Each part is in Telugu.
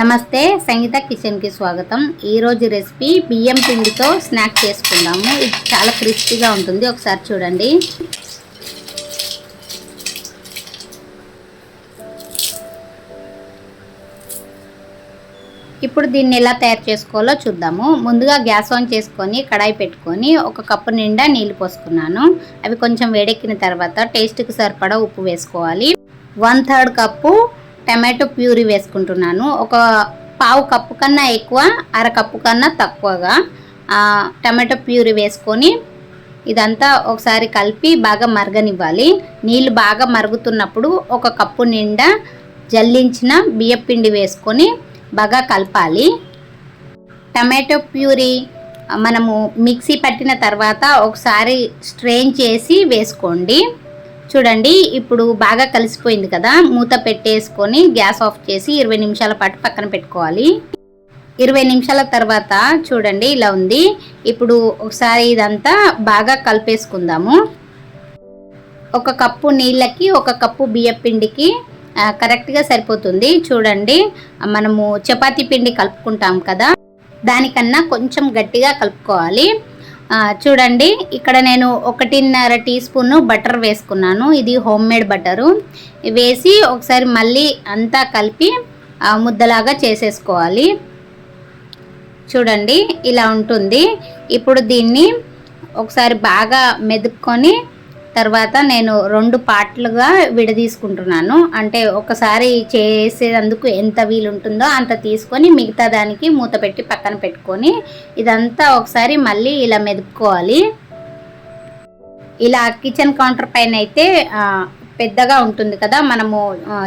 నమస్తే సంగీత కిచెన్కి స్వాగతం. ఈరోజు రెసిపీ బియ్యం పిండితో స్నాక్ చేసుకుందాము. ఇది చాలా క్రిస్పీగా ఉంటుంది. ఒకసారి చూడండి. ఇప్పుడు దీన్ని ఎలా తయారు చేసుకోవాలో చూద్దాము. ముందుగా గ్యాస్ ఆన్ చేసుకొని కడాయి పెట్టుకొని ఒక కప్పు నిండా నీళ్ళు పోసుకున్నాను. అవి కొంచెం వేడెక్కిన తర్వాత టేస్ట్కి సరిపడా ఉప్పు వేసుకోవాలి. One third cup tomato puree వేసుకుంటున్నాను. ఒక పావు కప్పు కన్నా ఎక్కువ అర కప్పు కన్నా తక్కువగా టమాటో ప్యూరీ వేసుకొని ఇదంతా ఒకసారి కలిపి బాగా మరగనివ్వాలి. నీళ్ళు బాగా మరుగుతున్నప్పుడు ఒక కప్పు నిండా జల్లించిన బియ్యపిండి వేసుకొని బాగా కలపాలి. టమాటో ప్యూరీ మనము మిక్సీ పట్టిన తర్వాత ఒకసారి స్ట్రెయిన్ చేసి వేసుకోండి. చూడండి ఇప్పుడు బాగా కలిసిపోయింది కదా. మూత పెట్టేసుకొని గ్యాస్ ఆఫ్ చేసి ఇరవై నిమిషాల పాటు పక్కన పెట్టుకోవాలి. ఇరవై నిమిషాల తర్వాత చూడండి ఇలా ఉంది. ఇప్పుడు ఒకసారి ఇదంతా బాగా కలిపేసుకుందాము. ఒక కప్పు నీళ్ళకి ఒక కప్పు బియ్య పిండికి కరెక్ట్గా సరిపోతుంది. చూడండి మనము చపాతీ పిండి కలుపుకుంటాం కదా. దానికన్నా కొంచెం గట్టిగా కలుపుకోవాలి. చూడండి ఇక్కడ నేను ఒకటిన్నర టీ స్పూన్ బటర్ వేసుకున్నాను. ఇది హోమ్ మేడ్ బటరు. వేసి ఒకసారి మళ్ళీ అంతా కలిపి ముద్దలాగా చేసేసుకోవాలి. చూడండి ఇలా ఉంటుంది. ఇప్పుడు దీన్ని ఒకసారి బాగా మెదుపుకొని తర్వాత నేను రెండు పార్ట్లుగా విడదీసుకుంటున్నాను. అంటే ఒకసారి చేసేందుకు ఎంత వీలు ఉంటుందో అంత తీసుకొని మిగతా దానికి మూత పెట్టి పక్కన పెట్టుకొని ఇదంతా ఒకసారి మళ్ళీ ఇలా మెదుపుకోవాలి. ఇలా కిచెన్ కౌంటర్ పైన అయితే పెద్దగా ఉంటుంది కదా మనము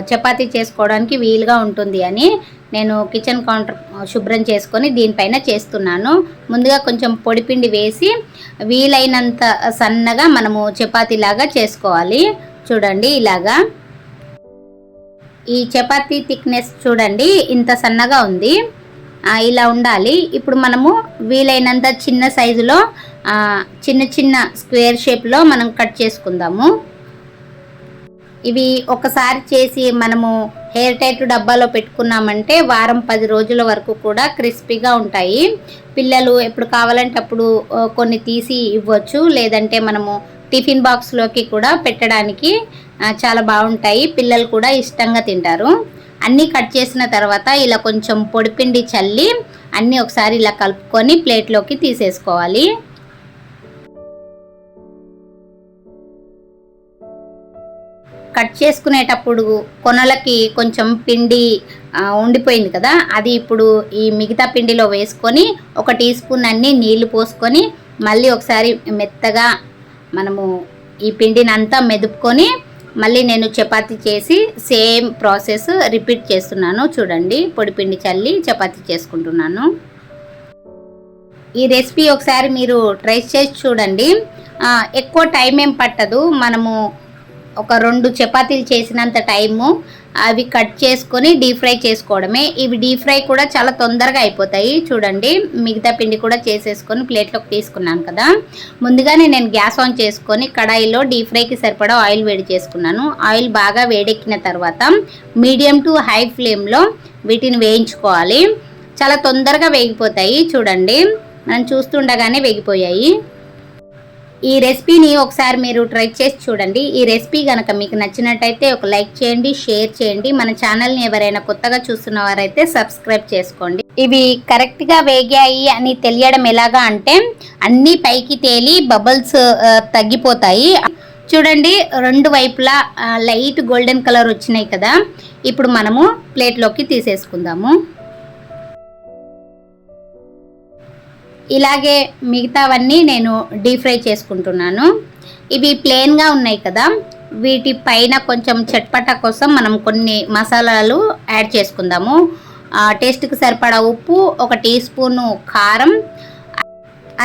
చపాతి చపాతీ చేసుకోవడానికి వీలుగా ఉంటుంది అని నేను కిచెన్ కౌంటర్ శుభ్రం చేసుకొని దీనిపైన చేస్తున్నాను. ముందుగా కొంచెం పొడిపిండి వేసి వీలైనంత సన్నగా మనము చపాతీలాగా చేసుకోవాలి. చూడండి ఇలాగా. ఈ చపాతీ థిక్నెస్ చూడండి ఇంత సన్నగా ఉంది. ఇలా ఉండాలి. ఇప్పుడు మనము వీలైనంత చిన్న సైజులో చిన్న చిన్న స్క్వేర్ షేప్లో మనం కట్ చేసుకుందాము. ఇవి ఒకసారి చేసి మనము హెయిర్ టైట్ డబ్బాలో పెట్టుకున్నామంటే వారం పది రోజుల వరకు కూడా క్రిస్పీగా ఉంటాయి. పిల్లలు ఎప్పుడు కావాలంటే అప్పుడు కొన్ని తీసి ఇవ్వచ్చు. లేదంటే మనము టిఫిన్ బాక్స్లోకి కూడా పెట్టడానికి చాలా బాగుంటాయి. పిల్లలు కూడా ఇష్టంగా తింటారు. అన్నీ కట్ చేసిన తర్వాత ఇలా కొంచెం పొడిపిండి చల్లి అన్నీ ఒకసారి ఇలా కలుపుకొని ప్లేట్లోకి తీసేసుకోవాలి. కట్ చేసుకునేటప్పుడు కొనలకి కొంచెం పిండి ఉండిపోయింది కదా? అది ఇప్పుడు ఈ మిగతా పిండిలో వేసుకొని ఒక టీ స్పూన్ అన్ని నీళ్ళు పోసుకొని మళ్ళీ ఒకసారి మెత్తగా మనము ఈ పిండిని అంతా మెదుపుకొని మళ్ళీ నేను చపాతి చేసి సేమ్ ప్రాసెస్ రిపీట్ చేస్తున్నాను. చూడండి పొడి పిండి చల్లి చపాతి చేసుకుంటున్నాను. ఈ రెసిపీ ఒకసారి మీరు ట్రై చేసి చూడండి. ఎక్కువ టైం ఏం పట్టదు. మనము ఒక రెండు చపాతీలు చేసినంత టైము అవి కట్ చేసుకొని డీప్ ఫ్రై చేసుకోవడమే. ఇవి డీప్ ఫ్రై కూడా చాలా తొందరగా అయిపోతాయి. చూడండి మిగతా పిండి కూడా చేసేసుకొని ప్లేట్లోకి తీసుకున్నాను కదా. ముందుగానే నేను గ్యాస్ ఆన్ చేసుకొని కడాయిలో డీప్ ఫ్రైకి సరిపడా ఆయిల్ వేడి చేసుకున్నాను. ఆయిల్ బాగా వేడెక్కిన తర్వాత మీడియం టు హై ఫ్లేమ్లో వీటిని వేయించుకోవాలి. చాలా తొందరగా వేగిపోతాయి. చూడండి మనం చూస్తుండగానే వేగిపోయాయి. ఈ రెసిపీని ఒకసారి మీరు ట్రై చేసి చూడండి. ఈ రెసిపీ కనుక మీకు నచ్చినట్టయితే ఒక లైక్ చేయండి షేర్ చేయండి. మన ఛానల్ని ఎవరైనా కొత్తగా చూస్తున్న వారైతే సబ్స్క్రైబ్ చేసుకోండి. ఇవి కరెక్ట్గా వేగాయి అని తెలియడం ఎలాగా అంటే అన్నీ పైకి తేలి బబుల్స్ తగ్గిపోతాయి. చూడండి రెండు వైపులా లైట్ గోల్డెన్ కలర్ వచ్చినాయి కదా. ఇప్పుడు మనము ప్లేట్లోకి తీసేసుకుందాము. ఇలాగే మిగతావన్నీ నేను డీప్ ఫ్రై చేసుకుంటున్నాను. ఇవి ప్లెయిన్గా ఉన్నాయి కదా వీటి పైన కొంచెం చట్పట కోసం మనం కొన్ని మసాలాలు యాడ్ చేసుకుందాము. టేస్ట్కి సరిపడా ఉప్పు ఒక టీ స్పూను కారం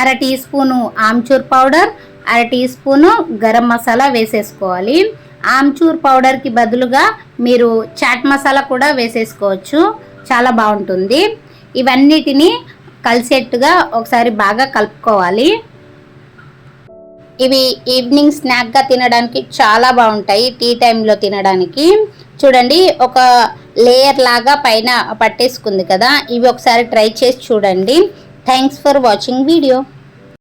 అర టీ స్పూను ఆమ్చూర్ పౌడర్ అర టీ స్పూను గరం మసాలా వేసేసుకోవాలి. ఆమ్చూర్ పౌడర్కి బదులుగా మీరు చాట్ మసాలా కూడా వేసేసుకోవచ్చు. చాలా బాగుంటుంది. ఇవన్నిటిని కలిసేట్టుగా ఒకసారి బాగా కలుపుకోవాలి. ఇవి ఈవినింగ్ స్నాక్గా తినడానికి చాలా బాగుంటాయి టీ టైంలో తినడానికి. చూడండి ఒక లేయర్ లాగా పైన పట్టేసుకుంది కదా ఇవి ఒకసారి ట్రై చేసి చూడండి. Thanks for watching video.